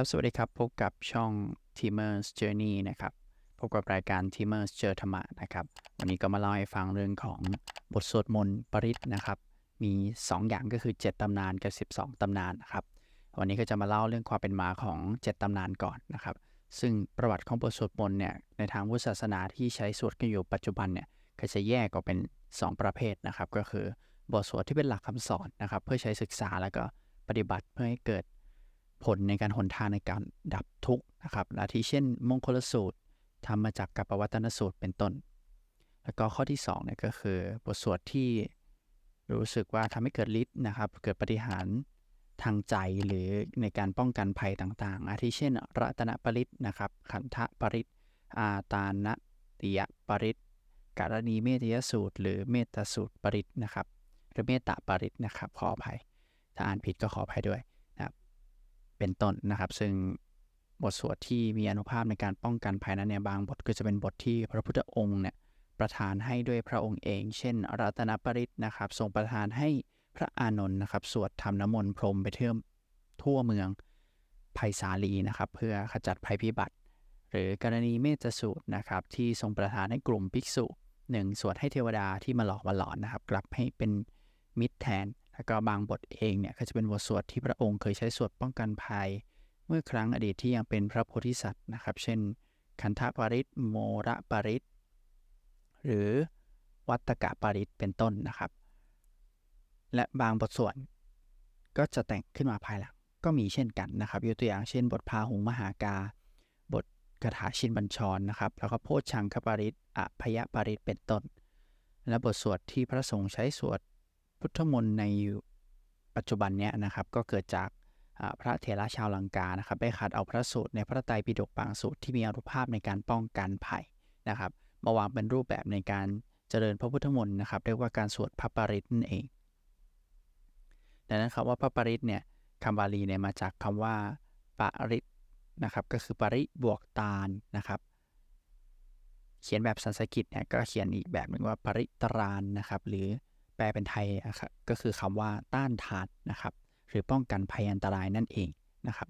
ครับ สวัสดีครับ พบกับช่อง Teamers Journey นะครับ พบกับรายการ Teamers เจอธรรมะนะครับ วันนี้ก็มาเล่าให้ฟังเรื่องของบทสวดมนต์ปริศนะครับ มี 2 อย่างก็คือ 7 ตำนานกับ 12 ตำนานนะครับ วันนี้ก็จะมาเล่าเรื่องความเป็นมาของ 7 ตำนานก่อนนะครับ ซึ่งประวัติของบทสวดมนต์เนี่ย ในทางพุทธศาสนาที่ใช้สวดกันอยู่ปัจจุบันเนี่ย ก็จะแยกออกเป็น 2 ประเภทนะครับ ก็คือบทสวดที่เป็นหลักคำสอนนะครับ เพื่อใช้ศึกษาแล้วก็ปฏิบัติเพื่อให้เกิด ผลในการหนทางในการดับทุกข์นะครับและที่เช่น มงคลสูตรทำมาจากกัปวัตนสูตรเป็นต้น แล้วก็ข้อที่2เนี่ยก็คือบทสวดที่รู้สึกว่าทำให้เกิดฤทธิ์นะครับ เกิดปฏิหารทางใจหรือในการป้องกันภัยต่างๆ อาทิเช่น รัตนปริศนะครับ ขันธปริศอาตานะติยปริศการณีเมตยสูตร หรือเมตสูตรปริศนะครับ หรือเมตตาปริศนะครับขออภัย ถ้าอ่านผิดก็ขออภัยด้วย เป็นต้นนะครับ ซึ่งบทสวดที่มีอนุภาพในการป้องกันภัยนั้นเนี่ยบางบทก็จะเป็นบทที่พระพุทธองค์เนี่ยประทานให้ด้วยพระองค์เอง เช่น รัตนปริศนะครับ ทรงประทานให้พระอานนท์นะครับ สวดทำน้ำมนต์พรมไปเที่ยวทั่วเมืองภัยสาลีนะครับ เพื่อขจัดภัยพิบัติ หรือกรณีเมตสูตรนะครับ ที่ทรงประทานให้กลุ่มภิกษุหนึ่งสวดให้เทวดาที่มาหลอกมาหลอนนะครับ กลับให้เป็นมิตรแทน แล้วก็บางบทเองเนี่ยก็จะเป็นบทสวดที่พระองค์เคยใช้สวดป้องกันภัย เมื่อครั้งอดีตที่ยังเป็นพระโพธิสัตว์นะครับ เช่น คันธปริศโมระปริศหรือวัตกะปริศเป็นต้นนะครับ และบางบทสวดก็จะแต่งขึ้นมาภายหลังก็มีเช่นกันนะครับยกตัวอย่างเช่น บทพาหุงมหากา บทคาถาชินบัญชรนะครับ แล้วก็โพชังคปริศอภยปริศเป็นต้น และบทสวดที่พระสงฆ์ใช้สวด พุทธมนต์ในปัจจุบันเนี้ยนะครับก็เกิดจากพระเถระชาวลังกานะครับได้คัดเอาพระสูตรในพระไตรปิฎกบางสูตรที่มีอนุภาพในการป้องกันภัยนะครับมาวางเป็นรูปแบบในการเจริญพระพุทธมนต์นะครับเรียกว่าการสวดพระปริตนั่นเอง ดังนั้นคำว่าพระปริตเนี่ยคำบาลีเนี่ยมาจากคำว่าปริตนะครับก็คือปริบวกตาลนะครับเขียนแบบสันสกฤตเนี่ยก็เขียนอีกแบบหนึ่งว่าปริตรานนะครับหรือ แปลเป็นไทยก็คือคำว่าต้านทานนะครับ หรือป้องกันภัยอันตรายนั่นเองนะครับ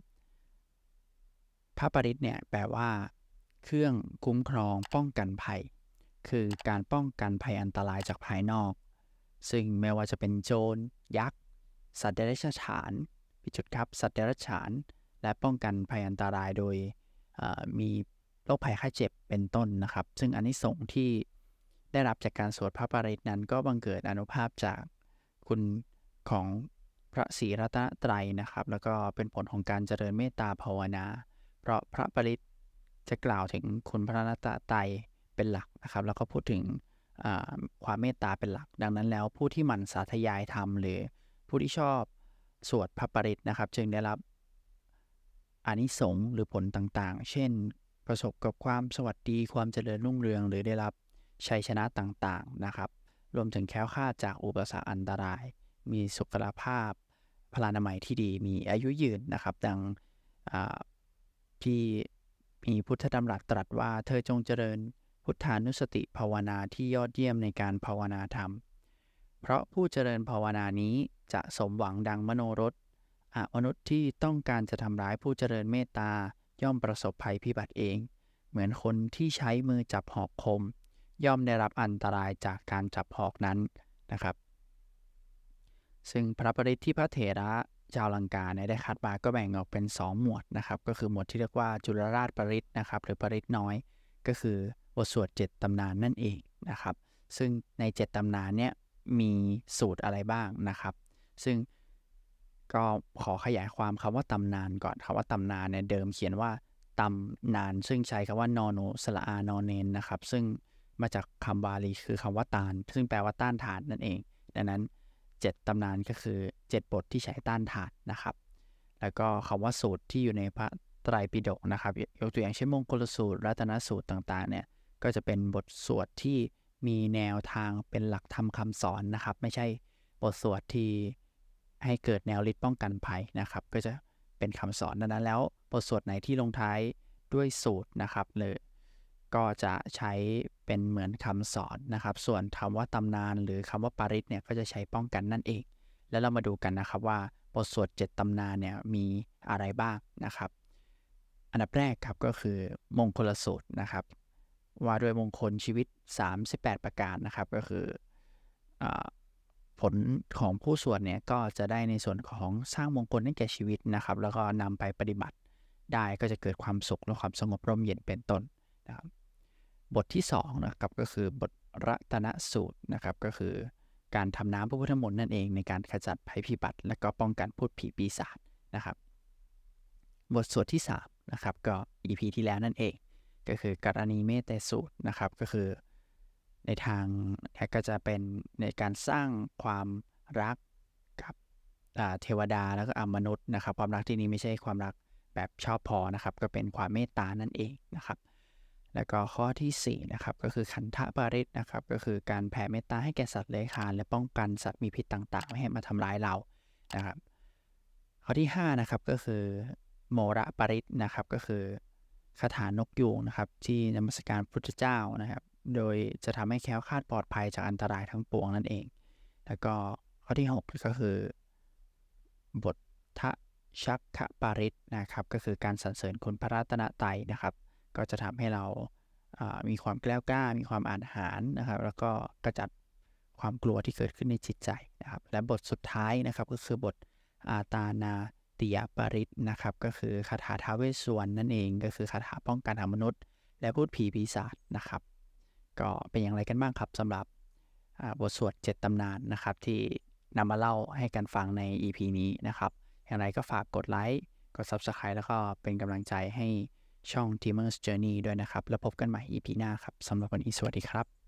พระปริตเนี่ยแปลว่า เครื่องคุ้มครองป้องกันภัย คือการป้องกันภัยอันตรายจากภายนอก ซึ่งไม่ว่าจะเป็นโจรยักษ์สัตว์เดรัจฉานพิจุดครับสัตว์เดรัจฉาน และป้องกันภัยอันตรายโดยมีโรคภัยไข้เจ็บเป็นต้นนะครับ ซึ่งอันนี้ส่งที่ ได้รับจากการสวดพระปริตนั้นก็บังเกิดอนุภาพจากคุณของพระศรีรัตนตรัยนะครับ แล้วก็เป็นผลของการเจริญเมตตาภาวนา เพราะพระปริตจะกล่าวถึงคุณพระรัตนตรัยเป็นหลักนะครับ แล้วก็พูดถึงความเมตตาเป็นหลัก ดังนั้นแล้วผู้ที่หมั่นสาธยายธรรมหรือผู้ที่ชอบสวดพระปริตนะครับ จึงได้รับอานิสงส์หรือผลต่างๆ เช่น ประสบกับความสวัสดีความเจริญรุ่งเรือง หรือได้รับ ชัยชนะต่างๆนะครับ รวมถึงแค้วคลาดจากอุปสรรคอันตราย มีสุขภาพพลานามัยที่ดีมีอายุยืนนะครับ ดังที่มีพุทธดำรัสตรัสว่าเธอจงเจริญพุทธานุสติภาวนาที่ยอดเยี่ยมในการภาวนาธรรม เพราะผู้เจริญภาวนานี้จะสมหวังดังมโนรสอมนุษย์ที่ต้องการจะทำร้ายผู้เจริญเมตตาย่อมประสบภัยพิบัติเอง เหมือนคนที่ใช้มือจับหอกคม ย่อมได้รับอันตรายจากการจับหอกนั้นนะครับ ซึ่งพระปริที่พระเถระชาวลังกาเนี่ยได้คัดมาก็แบ่งออกเป็น 2 หมวดนะครับ ก็คือหมวดที่เรียกว่าจุลราชปริตนะครับหรือปริตน้อย ก็คือบทสวด 7ตำนานนั่นเองนะครับ ซึ่งใน 7ตำนานเนี่ยมีสูตรอะไรบ้างนะครับ ซึ่งก็ขอขยายความคำว่าตำนานก่อนคำว่าตำนานเนี่ยเดิมเขียนว่าตำนาน ซึ่งใช้คำว่านอโนสละอานอเนนนะครับ ซึ่ง มาจากคำบาลีคือคำว่าตานซึ่งแปลว่าต้านทานนั่นเอง ดังนั้น 7ตำนานก็คือ 7 บทที่ใช้ต้านทานนะครับ แล้วก็คำว่าสูตรที่อยู่ในพระไตรปิฎกนะครับยกตัวอย่างเช่นมงคลสูตร รัตนสูตรต่างๆเนี่ยก็จะเป็นบทสวดที่มีแนวทางเป็นหลักธรรมคาสอนนะครับ ไม่ใช่บทสวดที่ให้เกิดแนวฤทธิ์ป้องกันภัยนะครับ ก็จะเป็นคำสอนดังนั้นแล้ว บทสวดไหนที่ลงท้ายด้วยสูตรนะครับเลย ก็จะใช้เป็นเหมือนคำสอนนะครับ ส่วนคำว่าตำนานหรือคำว่าปาริศเนี่ยก็จะใช้ป้องกันนั่นเอง แล้วเรามาดูกันนะครับว่าบทสวดเจ็ดตำนานเนี่ยมีอะไรบ้างนะครับ อันดับแรกครับก็คือมงคลสูตรนะครับ ว่าด้วยมงคลชีวิต 38 ประการนะครับก็คืออผลของผู้สวดเนี่ยก็จะได้ในส่วนของสร้างมงคลให้แก่ชีวิตนะครับ แล้วก็นำไปปฏิบัติได้ก็จะเกิดความสุขและความสงบร่มเย็นเป็นต้นนะครับ บทที่2นะครับก็คือบทรัตนสูตรนะครับก็คือการทำน้ำพระพุทธมนต์นั่นเองในการขจัดภัยพิบัติ และก็ป้องกันพูดผีปีศาจนะครับ บทสวดที่3นะครับก็ EP ที่แล้วนั่นเอง ก็คือกรณีเมตสูตรนะครับก็คือ ในทางก็จะเป็นในการสร้างความรักกับเทวดาแล้วก็อมนุษย์นะครับ ความรักที่นี้ไม่ใช่ความรักแบบชอบพอนะครับ ก็เป็นความเมตตานั่นเองนะครับ แล้วก็ข้อที่4นะครับก็คือขันธปาริศนะครับก็คือการแผ่เมตตาให้แก่สัตว์เลื้อยคลานและป้องกันสัตว์มีพิษต่างๆ ไม่ให้มาทำร้ายเรานะครับข้อที่5นะครับก็คือโมระปริศนะครับก็คือคาถานกยูงนะครับที่นมัสการพุทธเจ้านะครับ โดยจะทำให้แคล้วคลาดปลอดภัยจากอันตรายทั้งปวงนั่นเอง แล้วก็ข้อที่ 6 ก็คือบททะชักขปาริศนะครับก็คือการสรรเสริญคุณพระรัตนตรัยนะครับ ก็จะทำให้เรามีความแกล้วกล้า มีความอ่านหารนะครับ แล้วก็กระจัดความกลัวที่เกิดขึ้นในจิตใจนะครับ และบทสุดท้ายนะครับก็คือบทอาตานาติยปริศนะครับ ก็คือคาถาท้าเวสสวรรณนั่นเอง ก็คือคาถาป้องกันอมนุษย์ และพูดผีปีศาจนะครับ ก็เป็นอย่างไรกันบ้างครับสำหรับบทสวด 7ตำนานนะครับ ที่นำมาเล่าให้กันฟังใน EP นี้นะครับ อย่างไรก็ฝากกดไลค์ กด Subscribe แล้วก็เป็นกำลังใจให้ ช่อง Teamers Journey ด้วยนะครับ แล้วพบกันใหม่ EP หน้าครับสำหรับวันนี้สวัสดีครับ